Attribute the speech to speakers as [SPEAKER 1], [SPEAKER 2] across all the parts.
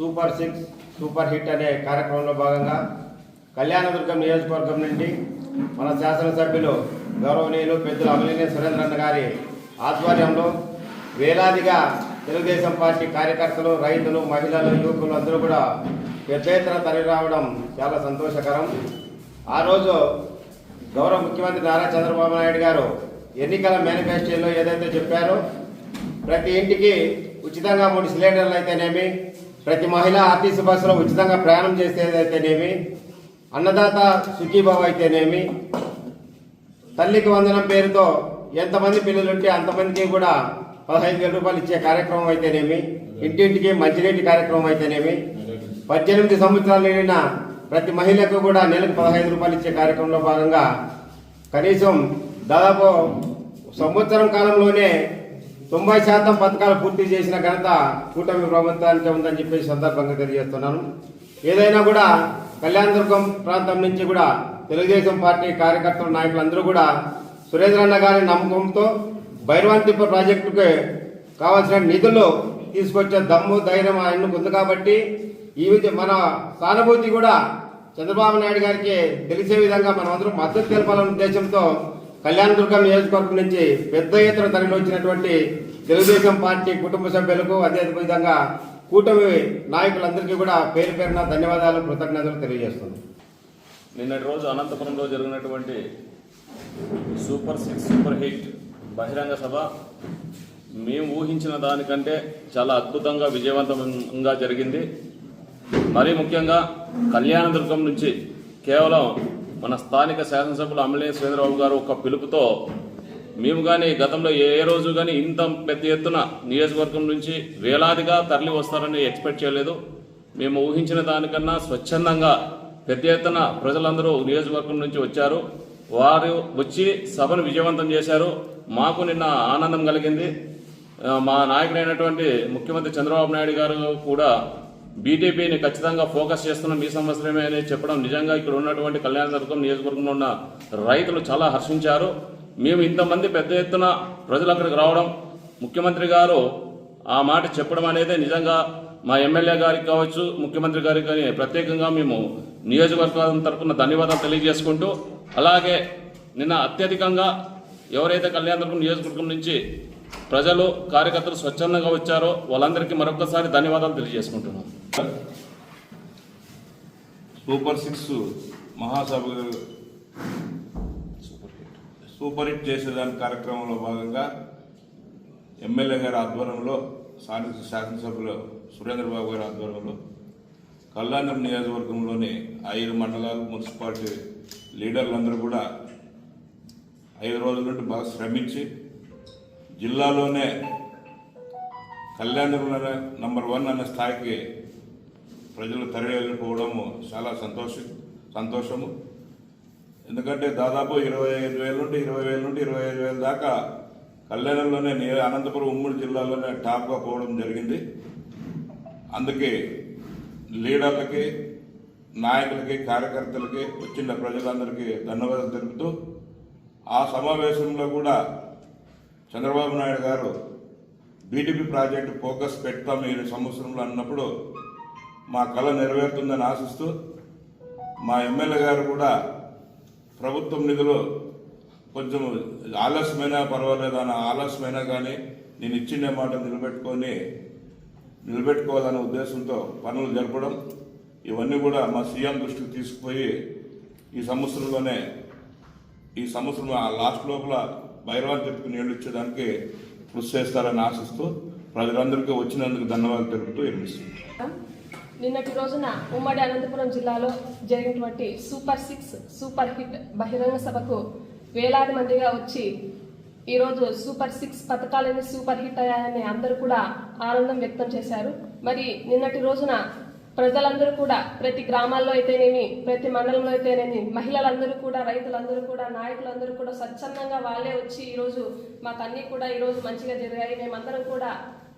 [SPEAKER 1] Super six super hit అనే కార్యక్రమంలో భాగంగా కళ్యాణదుర్గం నియోజకవర్గం నుండి మన శాసనసభ్యులు గౌరవనీయులు పెద్దలు అమలినే సురేంద్రన్న గారి ఆధ్వర్యంలో వేలాదిగా తెలుగుదేశం పార్టీ కార్యకర్తలు రైతులు మహిళలు యువకులు అందరూ కూడా పెద్ద ఎత్తున తరలి రావడం చాలా సంతోషకరం. ఆ రోజు గౌరవ ముఖ్యమంత్రి నారా చంద్రబాబు నాయుడు గారు ఎన్నికల మేనిఫెస్టోలో ఏదైతే చెప్పారో ప్రతి ఇంటికి ఉచితంగా మూడు సిలిండర్లు అయితేనేమి ప్రతి మహిళ ఆర్టీసీ బస్సులో ఉచితంగా ప్రయాణం చేసేదైతేనేమి అన్నదాత సుఖీభావ అయితేనేమి తల్లికి వందనం పేరుతో ఎంతమంది పిల్లలు ఉంటే అంతమందికి కూడా పదహైదు వేల రూపాయలు ఇచ్చే కార్యక్రమం అయితేనేమి ఇంటింటికి మంచినీటి కార్యక్రమం అయితేనేమి పద్దెనిమిది సంవత్సరాలు నిండిన ప్రతి మహిళకు కూడా నెలకు పదహైదు రూపాయలు ఇచ్చే కార్యక్రమంలో భాగంగా కనీసం దాదాపు సంవత్సరం కాలంలోనే తొంభై శాతం పథకాలు పూర్తి చేసిన ఘనత కూటమి ప్రభుత్వానికి ఉందని చెప్పేసి సందర్భంగా తెలియజేస్తున్నాను. ఏదైనా కూడా కళ్యాణదుర్గం ప్రాంతం నుంచి కూడా తెలుగుదేశం పార్టీ కార్యకర్తలు నాయకులందరూ కూడా సురేంద్రన్న గారి నమ్మకంతో భైరవాన్ తిప్ప ప్రాజెక్టుకి కావాల్సిన నిధులు తీసుకొచ్చే దమ్ము ధైర్యం ఆయనకు ఉంది కాబట్టి ఈ మన సానుభూతి కూడా చంద్రబాబు నాయుడు గారికి తెలిసే విధంగా మనమందరం మద్దతు తెలపాలనే ఉద్దేశంతో కళ్యాణదుర్గం నియోజకవర్గం నుంచి పెద్ద ఎత్తున తరలి వచ్చినటువంటి తెలుగుదేశం పార్టీ కుటుంబ సభ్యులకు అదే విధంగా కూటమి నాయకులందరికీ కూడా పేరు పేరున ధన్యవాదాలు కృతజ్ఞతలు తెలియజేస్తుంది
[SPEAKER 2] నిన్నటి రోజు అనంతపురంలో జరిగినటువంటి సూపర్ సిక్స్ సూపర్ హిట్ బహిరంగ సభ మేము ఊహించిన దానికంటే చాలా అద్భుతంగా విజయవంతంగా జరిగింది. మరీ ముఖ్యంగా కళ్యాణదుర్గం నుంచి కేవలం మన స్థానిక శాసనసభ్యులు అమలే సురేంద్రబాబు గారు ఒక పిలుపుతో మేము కానీ గతంలో ఏ రోజు కానీ ఇంత పెద్ద ఎత్తున నియోజకవర్గం నుంచి వేలాదిగా తరలి వస్తారని ఎక్స్పెక్ట్ చేయలేదు. మేము ఊహించిన దానికన్నా స్వచ్ఛందంగా పెద్ద ఎత్తున ప్రజలందరూ నియోజకవర్గం నుంచి వచ్చారు. వారు వచ్చి సభను విజయవంతం చేశారు. మాకు నిన్న ఆనందం కలిగింది. మా నాయకుడైనటువంటి ముఖ్యమంత్రి చంద్రబాబు నాయుడు గారు కూడా బీటీపీని ఖచ్చితంగా ఫోకస్ చేస్తున్న మీ సంవత్సరమే అని చెప్పడం నిజంగా ఇక్కడ ఉన్నటువంటి కళ్యాణదుర్గం నియోజకవర్గంలో ఉన్న రైతులు చాలా హర్షించారు. మేము ఇంతమంది పెద్ద ఎత్తున ప్రజలు అక్కడికి రావడం ముఖ్యమంత్రి గారు ఆ మాట చెప్పడం అనేది నిజంగా మా ఎమ్మెల్యే గారికి కావచ్చు ముఖ్యమంత్రి గారికి కానీ ప్రత్యేకంగా మేము నియోజకవర్గం తరఫున ధన్యవాదాలు తెలియజేసుకుంటూ అలాగే నిన్న అత్యధికంగా ఎవరైతే కళ్యాణదుర్గం నియోజకవర్గం నుంచి ప్రజలు కార్యకర్తలు స్వచ్ఛందంగా వచ్చారో వాళ్ళందరికీ మరొకసారి ధన్యవాదాలు తెలియజేసుకుంటున్నాం.
[SPEAKER 3] సూపర్ సిక్స్ మహాసభ సూపర్ హిట్ చేసేదాని కార్యక్రమంలో భాగంగా ఎమ్మెల్యే గారి ఆధ్వర్యంలో స్థానిక శాసనసభలో సురేంద్రబాబు గారి ఆధ్వర్యంలో కళ్యాణం నియోజకవర్గంలోని ఐదు మండలాలు మున్సిపాలిటీ లీడర్లందరూ కూడా ఐదు రోజుల నుండి బాగా శ్రమించి జిల్లాలోనే కళ్యాణంలోనే నంబర్ వన్ అనే స్థాయికి ప్రజలు తరలి చాలా సంతోషం సంతోషము. ఎందుకంటే దాదాపు ఇరవై ఐదు వేల నుండి ఇరవై వేల నుండి ఇరవై ఐదు వేల దాకా కళ్యాణంలోనే అనంతపురం ఉమ్మడి జిల్లాలోనే టాప్గా పోవడం జరిగింది. అందుకే లీడర్లకి నాయకులకి కార్యకర్తలకి వచ్చిన ప్రజలందరికీ ధన్యవాదాలు తెలుపుతూ ఆ సమావేశంలో కూడా చంద్రబాబు నాయుడు గారు బీటీపీ ప్రాజెక్టు ఫోకస్ పెడతాం ఈ సంవత్సరంలో అన్నప్పుడు మా కళ నెరవేరుతుందని ఆశిస్తూ మా ఎమ్మెల్యే గారు కూడా ప్రభుత్వం నిధులు కొంచెం ఆలస్యమైనా పర్వాలేదు ఆలస్యమైనా కానీ నేను ఇచ్చిన మాట నిలబెట్టుకొని నిలబెట్టుకోవాలనే ఉద్దేశంతో పనులు జరపడం ఇవన్నీ కూడా మా సీఎం దృష్టికి తీసుకుపోయి ఈ సంవత్సరంలోనే ఈ సంవత్సరం ఆ లాస్ట్ లోపల భైరవాన్ని చెప్పుకుని నీళ్ళు ఇచ్చేదానికి కృషి చేస్తారని ఆశిస్తూ ప్రజలందరికీ వచ్చినందుకు ధన్యవాదాలు తెలుపుతూ ఎన్నిస్తున్నాను
[SPEAKER 4] నిన్నటి రోజున ఉమ్మడి అనంతపురం జిల్లాలో జరిగినటువంటి సూపర్ సిక్స్ సూపర్ హిట్ బహిరంగ సభకు వేలాది మందిగా వచ్చి ఈరోజు సూపర్ సిక్స్ పథకాలన్నీ సూపర్ హిట్ అయ్యాయని అందరూ కూడా ఆనందం వ్యక్తం చేశారు. మరి నిన్నటి రోజున ప్రజలందరూ కూడా ప్రతి గ్రామాల్లో అయితేనేమి ప్రతి మండలంలో అయితేనేమి మహిళలందరూ కూడా రైతులందరూ కూడా నాయకులందరూ కూడా స్వచ్ఛందంగా వాళ్ళే వచ్చి ఈరోజు మాకు అన్నీ కూడా ఈరోజు మంచిగా జరిగాయి. మేమందరం కూడా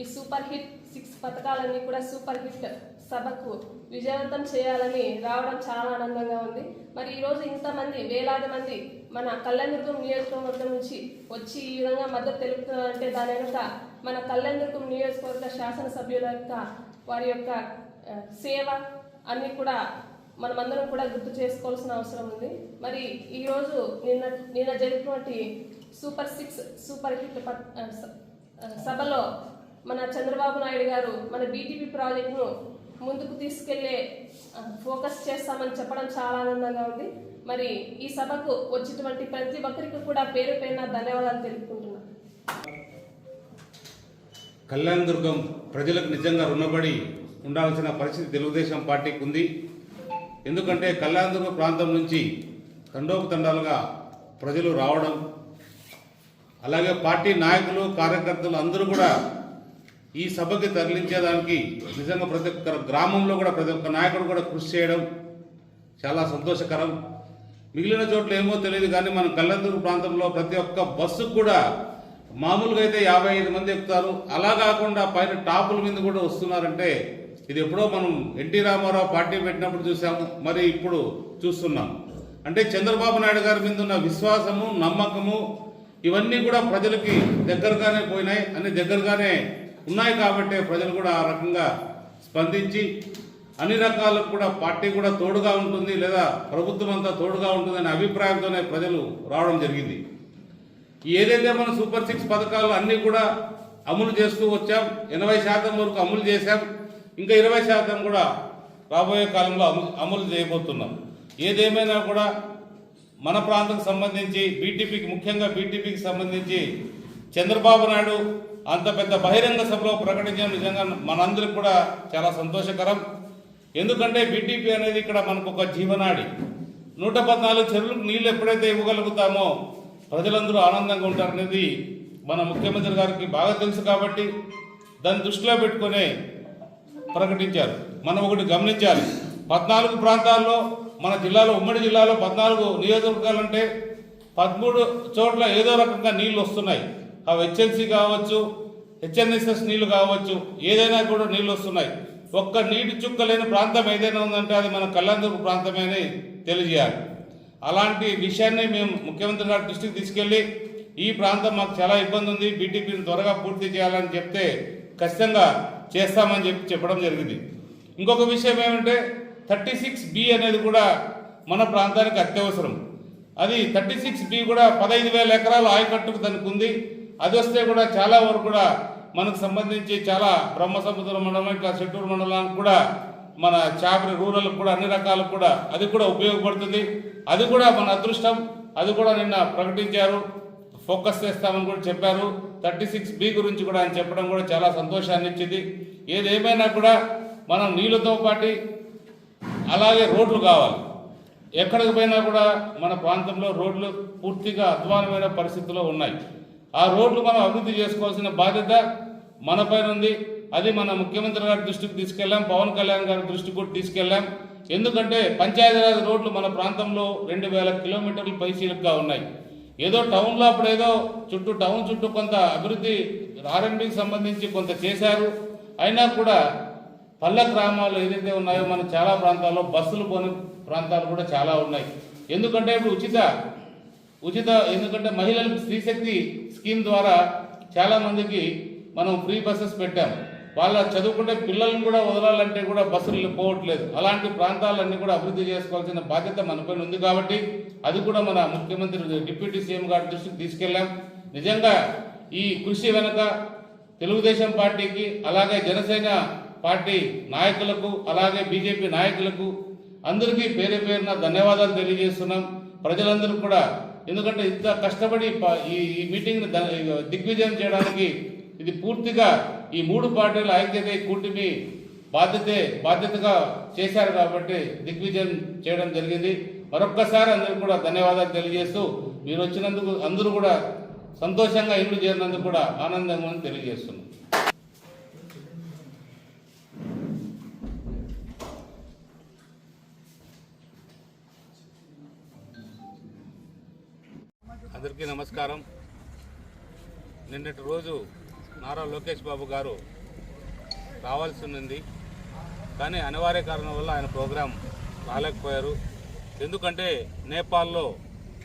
[SPEAKER 4] ఈ సూపర్ హిట్ సిక్స్ పథకాలన్నీ కూడా సూపర్ హిట్ సభకు విజయవంతం చేయాలని రావడం చాలా ఆనందంగా ఉంది. మరి ఈరోజు ఇంతమంది వేలాది మంది మన కళ్యాణదుర్గం నియోజకవర్గం నుంచి వచ్చి ఈ విధంగా మద్దతు తెలుపుతున్నారంటే దాని వెనుక మన కళ్యాణదుర్గం నియోజకవర్గ శాసనసభ్యుల యొక్క వారి యొక్క సేవ అన్నీ కూడా మనమందరం కూడా గుర్తు చేసుకోవాల్సిన అవసరం ఉంది. మరి ఈరోజు నిన్న నిన్న జరిగినటువంటి సూపర్ సిక్స్ సూపర్ హిట్ సభలో మన చంద్రబాబు నాయుడు గారు మన బీటీపీ ప్రాజెక్టును ముందుకు తీసుకెళ్ళే ఫోకస్ చేస్తామని చెప్పడం చాలా ఆనందంగా ఉంది. మరి ఈ సభకు వచ్చినటువంటి ప్రతి ఒక్కరికి కూడా పేరు పేరున ధన్యవాదాలు తెలుపుకుంటున్నాను
[SPEAKER 5] కళ్యాణ దుర్గం ప్రజలకు నిజంగా రుణపడి ఉండాల్సిన పరిస్థితి తెలుగుదేశం పార్టీకి ఉంది. ఎందుకంటే కళ్యాణ దుర్గం ప్రాంతం నుంచి తండోపతండాలుగా ప్రజలు రావడం అలాగే పార్టీ నాయకులు కార్యకర్తలు అందరూ కూడా ఈ సభకి తరలించేదానికి నిజంగా ప్రతి ఒక్క గ్రామంలో కూడా ప్రతి ఒక్క నాయకుడు కూడా కృషి చేయడం చాలా సంతోషకరం. మిగిలిన చోట్ల ఏమో తెలియదు కానీ మన కళ్ళందూరు ప్రాంతంలో ప్రతి ఒక్క బస్సుకు కూడా మామూలుగా అయితే యాభై ఐదు మంది ఎక్కుతారు. అలా కాకుండా పైన టాపుల మీద కూడా వస్తున్నారంటే ఇది ఎప్పుడో మనం ఎన్టీ రామారావు పార్టీ పెట్టినప్పుడు చూసాము మరి ఇప్పుడు చూస్తున్నాం. అంటే చంద్రబాబు నాయుడు గారి మీద ఉన్న విశ్వాసము నమ్మకము ఇవన్నీ కూడా ప్రజలకి దగ్గరగానే పోయినాయి. అన్ని దగ్గరగానే ఉన్నాయి కాబట్టి ప్రజలు కూడా ఆ రకంగా స్పందించి అన్ని రకాలకు కూడా పార్టీ కూడా తోడుగా ఉంటుంది లేదా ప్రభుత్వం అంతా తోడుగా ఉంటుందనే అభిప్రాయంతోనే ప్రజలు రావడం జరిగింది. ఏదైతే మన సూపర్ సిక్స్ పథకాలు అన్నీ కూడా అమలు చేస్తూ వచ్చాం ఎనభై శాతం వరకు అమలు చేశాం ఇంకా ఇరవై శాతం కూడా రాబోయే కాలంలో అమలు అమలు చేయబోతున్నాం. ఏదేమైనా కూడా మన ప్రాంతం సంబంధించి బీటీపీకి ముఖ్యంగా బీటీపీకి సంబంధించి చంద్రబాబు నాయుడు అంత పెద్ద బహిరంగ సభలో ప్రకటించడం నిజంగా మనందరికి కూడా చాలా సంతోషకరం. ఎందుకంటే బీటీపీ అనేది ఇక్కడ మనకు ఒక జీవనాడి. నూట పద్నాలుగు చెరువులకు నీళ్ళు ఎప్పుడైతే ఇవ్వగలుగుతామో ప్రజలందరూ ఆనందంగా ఉంటారనేది మన ముఖ్యమంత్రి గారికి బాగా తెలుసు కాబట్టి దాన్ని దృష్టిలో పెట్టుకునే ప్రకటించారు. మనం ఒకటి గమనించాలి. పద్నాలుగు ప్రాంతాల్లో మన జిల్లాలో ఉమ్మడి జిల్లాలో పద్నాలుగు నియోజకవర్గాలు అంటే పదమూడు చోట్ల ఏదో రకంగా నీళ్ళు వస్తున్నాయి. అవి హెచ్ఎన్సి కావచ్చు హెచ్ఎన్ఎస్ఎస్ నీళ్ళు కావచ్చు ఏదైనా కూడా నీళ్ళు వస్తున్నాయి. ఒక్క నీటి చుక్క లేని ప్రాంతం ఏదైనా ఉందంటే అది మన కళ్యాణదుర్గ ప్రాంతమే అని తెలియజేయాలి. అలాంటి విషయాన్ని మేము ముఖ్యమంత్రి గారి దృష్టికి తీసుకెళ్ళి ఈ ప్రాంతం మాకు చాలా ఇబ్బంది ఉంది బీటీపీని త్వరగా పూర్తి చేయాలని చెప్తే ఖచ్చితంగా చేస్తామని చెప్పి చెప్పడం జరిగింది. ఇంకొక విషయం ఏమంటే థర్టీ సిక్స్ బి అనేది కూడా మన ప్రాంతానికి అత్యవసరం. అది థర్టీ సిక్స్ బి కూడా పదహైదు వేల ఎకరాలు ఆయకట్టుకు దానికి ఉంది. అది వస్తే కూడా చాలా వరకు కూడా మనకు సంబంధించి చాలా బ్రహ్మసముద్ర మండలం ఇట్లా చెట్టూరు మండలానికి కూడా మన చాపరి రూరల్ కూడా అన్ని రకాలకు కూడా అది కూడా ఉపయోగపడుతుంది. అది కూడా మన అదృష్టం. అది కూడా నిన్న ప్రకటించారు. ఫోకస్ చేస్తామని కూడా చెప్పారు. థర్టీ సిక్స్ బి గురించి కూడా ఆయన చెప్పడం కూడా చాలా సంతోషాన్ని ఇచ్చింది. ఏదేమైనా కూడా మనం నీళ్ళతో పాటు అలాగే రోడ్లు కావాలి. ఎక్కడికి పోయినా కూడా మన ప్రాంతంలో రోడ్లు పూర్తిగా అధ్వానమైన పరిస్థితిలో ఉన్నాయి. ఆ రోడ్లు మనం అభివృద్ధి చేసుకోవాల్సిన బాధ్యత మన పైన ఉంది. అది మన ముఖ్యమంత్రి గారి దృష్టికి తీసుకెళ్ళాం పవన్ కళ్యాణ్ గారి దృష్టికి కూడా తీసుకెళ్ళాం. ఎందుకంటే పంచాయతీరాజ్ రోడ్లు మన ప్రాంతంలో రెండు వేల కిలోమీటర్లు పైసీలుగా ఉన్నాయి. ఏదో టౌన్లో అప్పుడు ఏదో చుట్టూ టౌన్ చుట్టూ కొంత అభివృద్ధి ఆర్ఎండ్బికి సంబంధించి కొంత చేశారు. అయినా కూడా పల్లె గ్రామాలు ఏదైతే ఉన్నాయో మన చాలా ప్రాంతాల్లో బస్సులు పోని ప్రాంతాలు కూడా చాలా ఉన్నాయి. ఎందుకంటే ఇప్పుడు ఉచిత ఉచిత ఎందుకంటే మహిళలకు స్త్రీశక్తి స్కీమ్ ద్వారా చాలా మందికి మనం ఫ్రీ బస్సెస్ పెట్టాం. వాళ్ళ చదువుకుంటే పిల్లల్ని కూడా వదలాలంటే కూడా బస్సులు పోవట్లేదు. అలాంటి ప్రాంతాలన్నీ కూడా అభివృద్ధి చేసుకోవాల్సిన బాధ్యత మనపైన ఉంది కాబట్టి అది కూడా మన ముఖ్యమంత్రి డిప్యూటీ సీఎం గారి దృష్టికి తీసుకెళ్ళాం. నిజంగా ఈ కృషి వెనక తెలుగుదేశం పార్టీకి అలాగే జనసేన పార్టీ నాయకులకు అలాగే బీజేపీ నాయకులకు అందరికీ పేరు పేరున ధన్యవాదాలు తెలియజేస్తున్నాం. ప్రజలందరూ కూడా ఎందుకంటే ఇంత కష్టపడి ఈ ఈ మీటింగ్ని దిగ్విజయం చేయడానికి ఇది పూర్తిగా ఈ మూడు పార్టీల ఐక్యత ఈ కూటమి బాధ్యతే బాధ్యతగా చేశారు కాబట్టి దిగ్విజయం చేయడం జరిగింది. మరొక్కసారి అందరికీ కూడా ధన్యవాదాలు తెలియజేస్తూ మీరు వచ్చినందుకు అందరూ కూడా సంతోషంగా ఇల్లు చేరినందుకు కూడా ఆనందంగా తెలియజేస్తున్నాం. అందరికీ నమస్కారం. నిన్నటి రోజు నారా లోకేష్ బాబు గారు రావాల్సి ఉంది కానీ అనివార్య కారణం వల్ల ఆయన ప్రోగ్రాం రాలేకపోయారు. ఎందుకంటే నేపాల్లో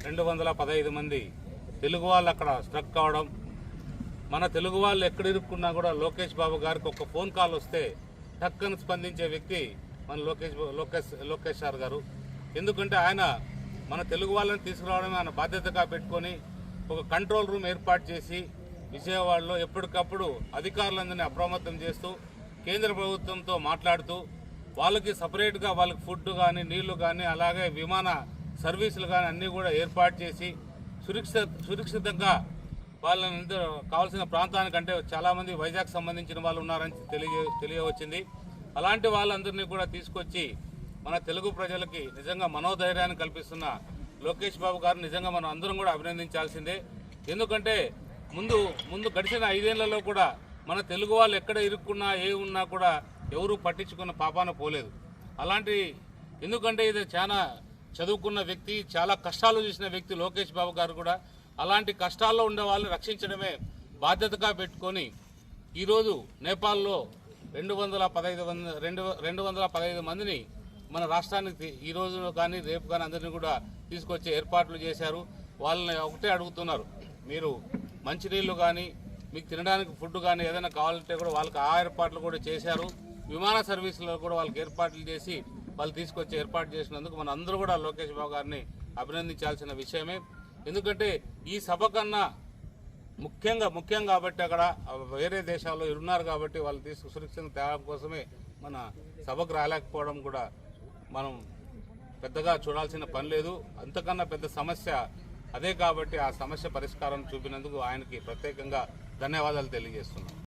[SPEAKER 5] రెండు వందల పదహైదు మంది తెలుగు వాళ్ళు అక్కడ స్ట్రక్ కావడం మన తెలుగు వాళ్ళు ఎక్కడ ఇరుక్కున్నా కూడా లోకేష్ బాబు గారికి ఒక ఫోన్ కాల్ వస్తే టక్కను స్పందించే వ్యక్తి మన లోకేష్ లోకేష్ లోకేష్ సార్ గారు. ఎందుకంటే ఆయన మన తెలుగు వాళ్ళని తీసుకురావడమే మన బాధ్యతగా పెట్టుకొని ఒక కంట్రోల్ రూమ్ ఏర్పాటు చేసి విజయవాడలో ఎప్పటికప్పుడు అధికారులందరినీ అప్రమత్తం చేస్తూ కేంద్ర ప్రభుత్వంతో మాట్లాడుతూ వాళ్ళకి సపరేట్గా వాళ్ళకి ఫుడ్ కానీ నీళ్ళు కానీ అలాగే విమాన సర్వీసులు కానీ అన్నీ కూడా ఏర్పాటు చేసి సురక్షిత సురక్షితంగా వాళ్ళని కావాల్సిన ప్రాంతానికంటే చాలామంది వైజాగ్ సంబంధించిన వాళ్ళు ఉన్నారని తెలియ తెలియవచ్చింది. అలాంటి వాళ్ళందరినీ కూడా తీసుకొచ్చి మన తెలుగు ప్రజలకి నిజంగా మనోధైర్యాన్ని కల్పిస్తున్న లోకేష్ బాబు గారు నిజంగా మనం అందరం కూడా అభినందించాల్సిందే. ఎందుకంటే ముందు ముందు గడిచిన ఐదేళ్ళలో కూడా మన తెలుగు వాళ్ళు ఎక్కడ ఇరుక్కున్నా ఏ ఉన్నా కూడా ఎవరు పట్టించుకున్న పాపాన పోలేదు. అలాంటి ఎందుకంటే ఇది చాలా చదువుకున్న వ్యక్తి చాలా కష్టాలు చూసిన వ్యక్తి లోకేష్ బాబు గారు కూడా అలాంటి కష్టాల్లో ఉండే వాళ్ళని రక్షించడమే బాధ్యతగా పెట్టుకొని ఈరోజు నేపాల్లో రెండు వందల పదహైదు వంద రెండు రెండు వందల పదహైదు మందిని మన రాష్ట్రానికి ఈ రోజు కానీ రేపు కానీ అందరినీ కూడా తీసుకొచ్చే ఏర్పాట్లు చేశారు. వాళ్ళని ఒకటే అడుగుతున్నారు. మీరు మంచినీళ్ళు కానీ మీకు తినడానికి ఫుడ్ కానీ ఏదైనా కావాలంటే కూడా వాళ్ళకి ఆ ఏర్పాట్లు కూడా చేశారు. విమాన సర్వీసులో కూడా వాళ్ళకి ఏర్పాట్లు చేసి వాళ్ళు తీసుకొచ్చి ఏర్పాటు చేసినందుకు మన అందరూ కూడా లోకేష్ బాబు గారిని అభినందించాల్సిన విషయమే. ఎందుకంటే ఈ సభ కన్నా ముఖ్యంగా ముఖ్యం కాబట్టి అక్కడ వేరే దేశాల్లో ఉన్నారు కాబట్టి వాళ్ళు తీసుకు సురక్షిత తేవడం కోసమే మన సభకు రాలేకపోవడం కూడా మనం పెద్దగా చూడాల్సిన పని లేదు. అంతకన్నా పెద్ద సమస్య అదే కాబట్టి ఆ సమస్య పరిష్కారం చూపినందుకు ఆయనకి ప్రత్యేకంగా ధన్యవాదాలు తెలియజేస్తున్నాం.